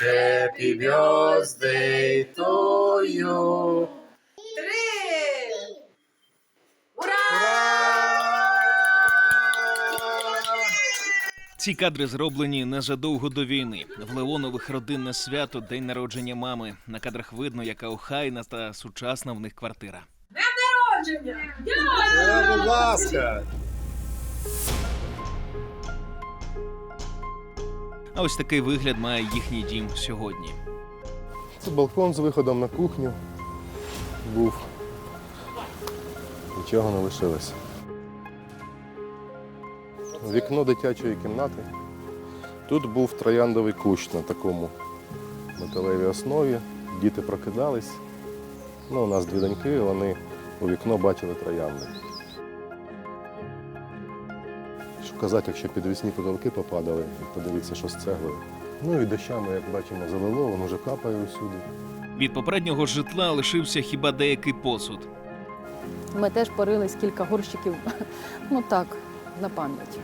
Happy birthday to you. Три! Ура! Ці кадри зроблені незадовго до війни. В Леонових родинне свято, день народження мами. На кадрах видно, яка охайна та сучасна в них квартира. Народження! Е, Будь ласка. А ось такий вигляд має їхній дім сьогодні. Це балкон з виходом на кухню. Був. Нічого не лишилося. Вікно дитячої кімнати. Тут був трояндовий кущ на такому металевій основі. Діти прокидались. Ну, у нас дві доньки, вони у вікно бачили троянди. Казати, якщо підвісні потолки попадали, подивіться, що з цеглою. Ну і дощами, як бачимо, залило, воно вже капає усюди. Від попереднього житла лишився хіба деякий посуд. Ми теж порились кілька горщиків, ну так, на пам'ять.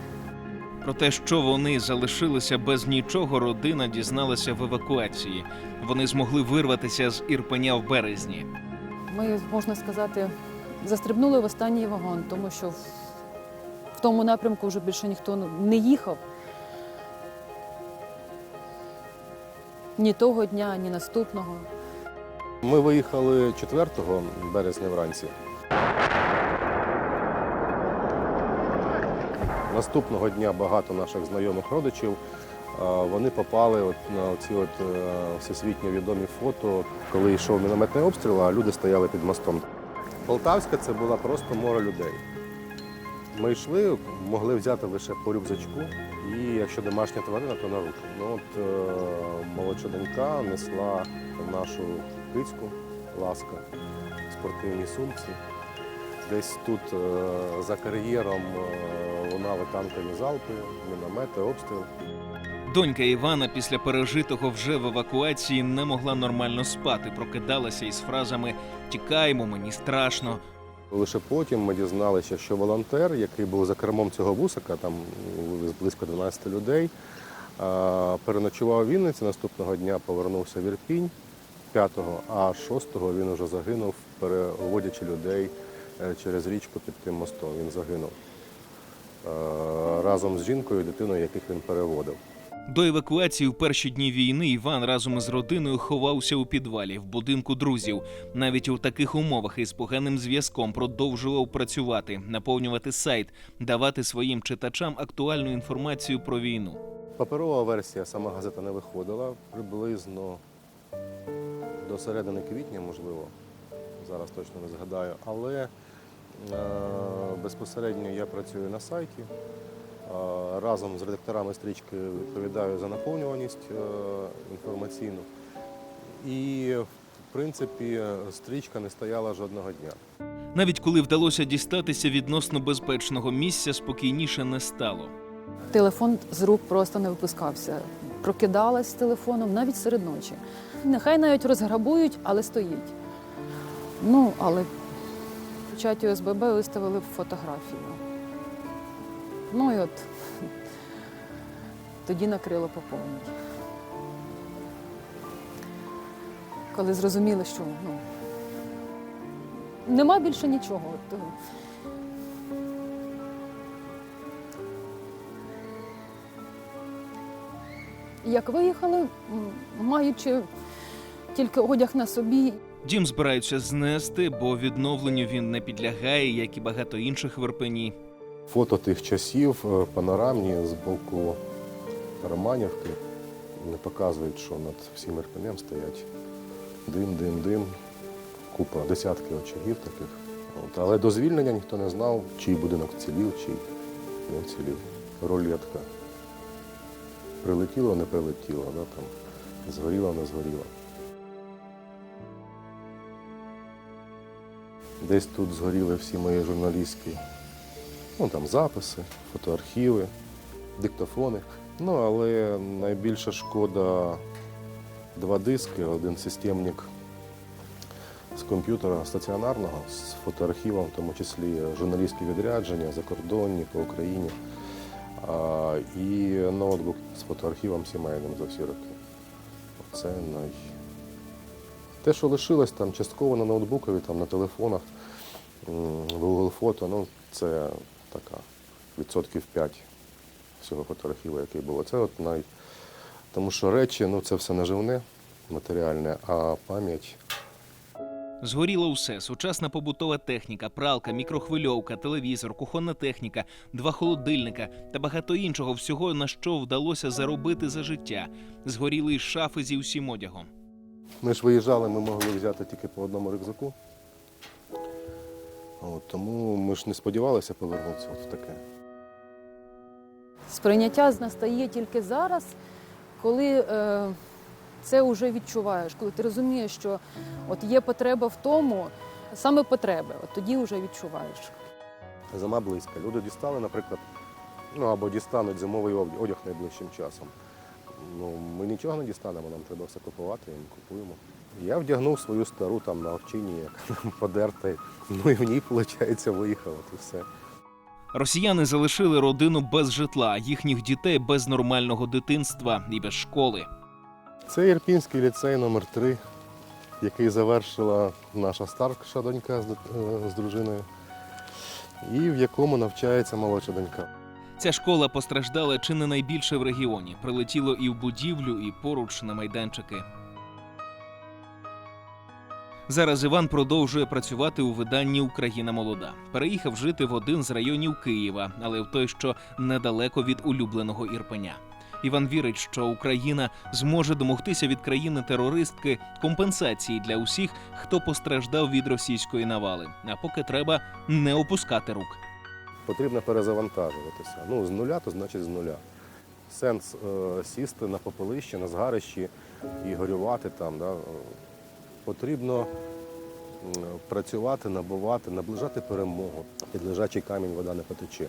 Про те, що вони залишилися без нічого, родина дізналася в евакуації. Вони змогли вирватися з Ірпеня в березні. Ми, можна сказати, застрибнули в останній вагон, тому що тому напрямку вже більше ніхто не їхав. Ні того дня, ні наступного. Ми виїхали 4 березня вранці. Наступного дня багато наших знайомих родичів вони попали от на ці от е, всесвітньо відомі фото, коли йшов мінометний обстріл, а люди стояли під мостом. Полтавська це була просто море людей. Ми йшли, могли взяти лише по рюкзачку, і якщо домашня тварина, то на руки. Ну от е, молодша донька несла нашу кицьку, ласка, в спортивній сумці. Десь тут е, за кар'єром е, лунали танкові залпи, міномети, обстріл. Донька Івана після пережитого вже в евакуації не могла нормально спати, прокидалася із фразами Тікаємо, мені страшно. Лише потім ми дізналися, що волонтер, який був за кермом цього вусика, там близько 12 людей, переночував у Вінниці, наступного дня повернувся в Ірпінь 5-го, а 6-го він уже загинув, переводячи людей е, через річку під тим мостом. Він загинув Е, разом з жінкою і дитиною, яких він переводив. До евакуації в перші дні війни Іван разом із родиною ховався у підвалі в будинку друзів. Навіть у таких умовах із поганим зв'язком продовжував працювати, наповнювати сайт, давати своїм читачам актуальну інформацію про війну. Паперова версія, сама газета не виходила приблизно до середини квітня, можливо. Зараз точно не згадаю. Але е, безпосередньо я працюю на сайті. Разом з редакторами стрічки відповідаю за наповнюваність е, інформаційну. І, в принципі, стрічка не стояла жодного дня. Навіть коли вдалося дістатися відносно безпечного місця, спокійніше не стало. Телефон з рук просто не випускався. Прокидалась з телефоном навіть серед ночі. Нехай навіть розграбують, але стоїть. Ну, але в чаті ОСББ виставили фотографію. Ну і от тоді накрило по повній. Коли зрозуміли, що ну, нема більше нічого. От, е, Як виїхали, маючи тільки одяг на собі, Дім збираються знести, бо відновленню він не підлягає, як і багато інших в Ірпені. Фото тих часів е, панорамні з боку Романівки показують, що над всім Ірпенем стоять дим, дим, дим, купа, десятки очагів таких. От. Але до звільнення ніхто не знав, чий будинок вцілів, чий не вцілів. Рулетка. Прилетіло, не прилетіло, да, там, згоріло, не згоріло. Десь тут згоріли всі мої журналістські ну, там записи, фотоархіви, диктофони. Ну, але найбільша шкода два диски, один системник з комп'ютера стаціонарного, з фотоархівом, в тому числі журналістські відрядження, закордонні по Україні. А, і ноутбук з фотоархівом сімейним за всі роки. Це най... Те, що лишилось там частково на ноутбукові, там, на телефонах, в Google фото, ну, це така відсотків 5 всього фотоархіву, який було. Це от най... Тому що речі, ну це все наживне, матеріальне, а пам'ять Згоріло все: сучасна побутова техніка, пралка, мікрохвильовка, телевізор, кухонна техніка, два холодильника та багато іншого всього, на що вдалося заробити за життя. Згоріли й шафи зі всім одягом. Ми ж виїжджали, ми могли взяти тільки по одному рюкзаку. От, тому ми ж не сподівалися повернутися от в таке. Сприйняття настає тільки зараз, коли е, це вже відчуваєш, коли ти розумієш, що от є потреба в тому, саме потреби, от тоді вже відчуваєш. Зима близька. Люди дістали, наприклад, ну або дістануть зимовий одяг найближчим часом. Ну, ми нічого не дістанемо, нам треба все купувати, і ми купуємо. Я вдягнув свою стару там на овчині, як подерта, ну і в ній, виходить, виїхав, от і все. Росіяни залишили родину без житла, їхніх дітей без нормального дитинства і без школи. Це Ірпінський ліцей номер 3 який завершила наша старша донька з, е, з дружиною, і в якому навчається молодша донька. Ця школа постраждала чи не найбільше в регіоні. Прилетіло і в будівлю, і поруч на майданчики. Зараз Іван продовжує працювати у виданні Україна молода. Переїхав жити в один з районів Києва, але в той, що недалеко від улюбленого Ірпеня. Іван вірить, що Україна зможе домогтися від країни-терористки компенсації для усіх, хто постраждав від російської навали. А поки треба не опускати рук. Потрібно перезавантажуватися. Ну, з нуля, то значить з нуля. Сенс е, сісти на попелище, на згарищі і горювати там. Да? Потрібно працювати, набувати, наближати перемогу. Під лежачий камінь вода не потече.